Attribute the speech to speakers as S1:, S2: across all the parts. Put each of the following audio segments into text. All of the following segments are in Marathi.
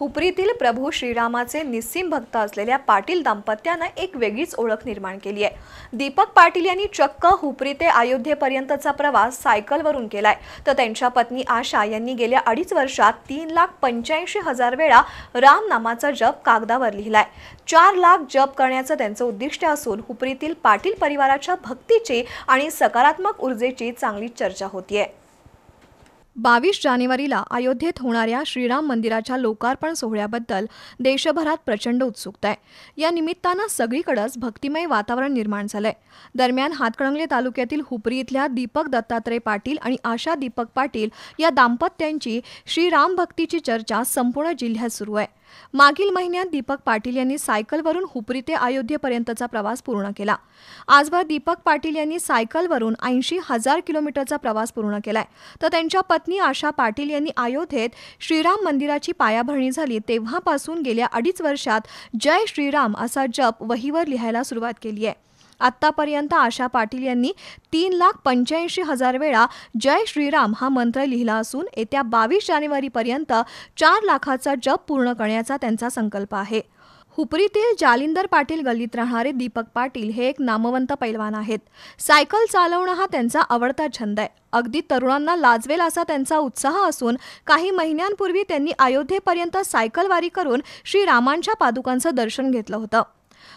S1: हुपरीतील प्रभू श्रीरामाचे निस्सीम भक्त असलेल्या पाटील दाम्पत्यानं एक वेगळीच ओळख निर्माण केली आहे. दीपक पाटील यांनी चक्क हुपरी ते अयोध्येपर्यंतचा प्रवास सायकलवरून केलाय. तर त्यांच्या पत्नी आशा यांनी गेल्या अडीच वर्षात तीन लाख पंच्याऐंशी हजार वेळा राम नामाचा जप कागदावर लिहिलाय. चार लाख जप करण्याचं त्यांचं उद्दिष्ट असून हुपरीतील पाटील परिवाराच्या भक्तीची आणि सकारात्मक ऊर्जेची चांगली चर्चा होतीये. बावीस जानेवारीला अयोध्येत होणाऱ्या श्रीराम मंदिराच्या लोकार्पण सोहळ्याबद्दल देशभरात प्रचंड उत्सुकता आहे. या निमित्तानं सगळीकडंच भक्तिमय वातावरण निर्माण झालंय. दरम्यान हातकणंगले तालुक्यातील हुपरी इथल्या दीपक दत्तात्रय पाटील आणि आशा दीपक पाटील या दाम्पत्यांची श्रीराम भक्तीची चर्चा संपूर्ण जिल्ह्यात सुरू आहे. मागील महिन्यात दीपक पाटील यांनी सायकलवरून हुपरी ते अयोध्येपर्यंतचा प्रवास पूर्ण केला. आजवर दीपक पाटील यांनी सायकलवरून ऐंशी हजार किलोमीटरचा प्रवास पूर्ण केलाय. तर त्यांच्या पत्नी आशा पाटील यांनी अयोध्येत श्रीराम मंदिराची पायाभरणी झाली. तेव्हापासून गेल्या अडीच वर्षात जय श्रीराम असा जप वहीवर लिहायला सुरुवात केली आहे. आत्तापर्यंत आशा पाटील यांनी तीन लाख पंच्याऐंशी हजार वेळा जय श्रीराम हा मंत्र लिहिला असून येत्या बावीस जानेवारीपर्यंत चार लाखाचा जप पूर्ण करण्याचा त्यांचा संकल्प आहे. हुपरीतील जालिंदर पाटील गल्लीत राहणारे दीपक पाटील हे एक नामवंत पैलवान आहेत. सायकल चालवणं हा त्यांचा आवडता छंद आहे. अगदी तरुणांना लाजवेल असा त्यांचा उत्साह असून काही महिन्यांपूर्वी त्यांनी अयोध्येपर्यंत सायकलवारी करून श्रीरामांच्या पादुकांचं दर्शन घेतलं होतं.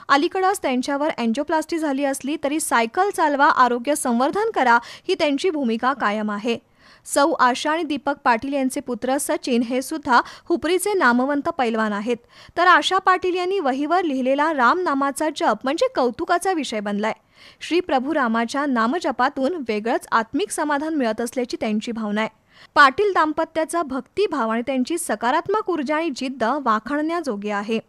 S1: अलीकडंच त्यांच्यावर अँजोप्लास्टी झाली असली तरी सायकल चालवा आरोग्य संवर्धन करा ही त्यांची भूमिका कायम आहे. सौ आशा आणि दीपक पाटील यांचे पुत्र सचिन हे सुद्धा हुपरीचे नामवंत पैलवान आहेत. तर आशा पाटील यांनी वहीवर लिहिलेला राम नामाचा जप म्हणजे कौतुकाचा विषय बनलाय. श्री प्रभू रामाच्या नामजपातून वेगळंच आत्मिक समाधान मिळत असल्याची त्यांची भावना आहे. पाटील दाम्पत्याचा भक्तिभाव आणि त्यांची सकारात्मक ऊर्जा आणि जिद्द वाखाणण्याजोगी आहे.